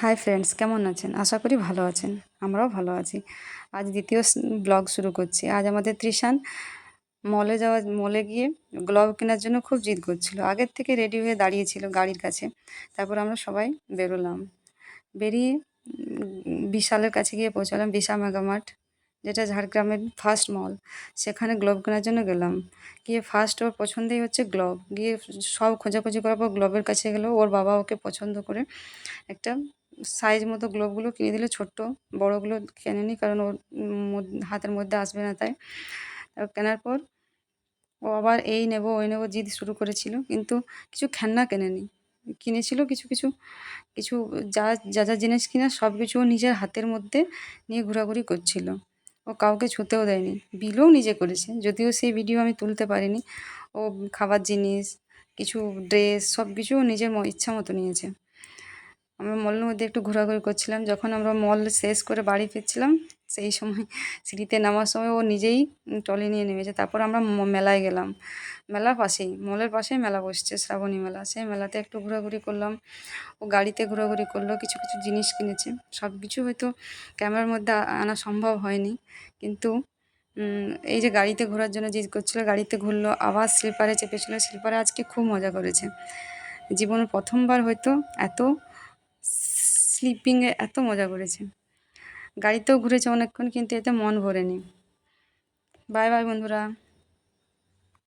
Hi friends কেমন আছেন? আশা করি ভালো আছেন। আমরাও ভালো আছি। আজ দ্বিতীয় ব্লগ শুরু করছি। আজ আমাদের ত্রিশান মলে যাওয়া মলে গিয়ে গ্লোভ কেনার জন্য খুব জিদ করছিল। আগের থেকে রেডি হয়ে দাঁড়িয়েছিল গাড়ির কাছে। তারপর আমরা সবাই বেরোলাম। বেরিয়ে বিশালের কাছে গিয়ে পৌঁছালাম বিশা মেগামার্ট যেটা ঝাড়গ্রামের ফার্স্ট মল সেখানে গ্লোভ কেনার জন্য গেলাম। গিয়ে ফার্স্ট ওর পছন্দেই হচ্ছে গ্লোভ গিয়ে সব খোঁজাখুঁজি করার পর গ্লোভের কাছে গেলো। ওর বাবা ওকে পছন্দ করে একটা সাইজ মতো গ্লোভগুলো কিনে দিলে ছোট্ট, বড়গুলো কেনেনি কারণ ওর হাতের মধ্যে আসবে না তাই। কেনার পর ও আবার এই নেব, ওই নেব জিদ শুরু করেছিল। কিন্তু কিছু খেলনা কেনেনি কিনেছিল কিছু কিছু কিছু যা যা যা জিনিস কিনা সব কিছু নিজের হাতের মধ্যে নিয়ে ঘোরাঘুরি করছিল। ও কাউকে ছুঁতেও দেয়নি। বিলও নিজে করেছে। যদিও সেই ভিডিও আমি তুলতে পারিনি। ও খাবার জিনিস, কিছু ড্রেস সব কিছু নিজের ইচ্ছা মতো নিয়েছে। আমরা মলের মধ্যে একটু ঘোরাঘুরি করছিলাম। যখন আমরা মল শেষ করে বাড়ি ফিরছিলাম, সেই সময় সিঁড়িতে নামার সময় ও নিজেই ট্রলি নিয়ে নেমেছে। তারপর আমরা মেলায় গেলাম। মেলার পাশেই, মলের পাশেই মেলা বসছে, শ্রাবণী মেলা। সেই মেলাতে একটু ঘোরাঘুরি করলাম। ও গাড়িতে ঘোরাঘুরি করল, কিছু কিছু জিনিস কিনেছে। সব কিছু হয়তো ক্যামেরার মধ্যে আনা সম্ভব হয়নি। কিন্তু এই যে গাড়িতে ঘোরার জন্য জিদ করছিল, গাড়িতে ঘুরলো, আবার স্লিপারে চেপেছিলো। স্লিপারে আজকে খুব মজা করেছে। জীবনের প্রথমবার হয়তো এত স্লিপিংয়ে এত মজা করেছে। গাড়িতেও ঘুরেছে অনেকক্ষণ কিন্তু এতে মন ভরেনি। বাই বাই বন্ধুরা।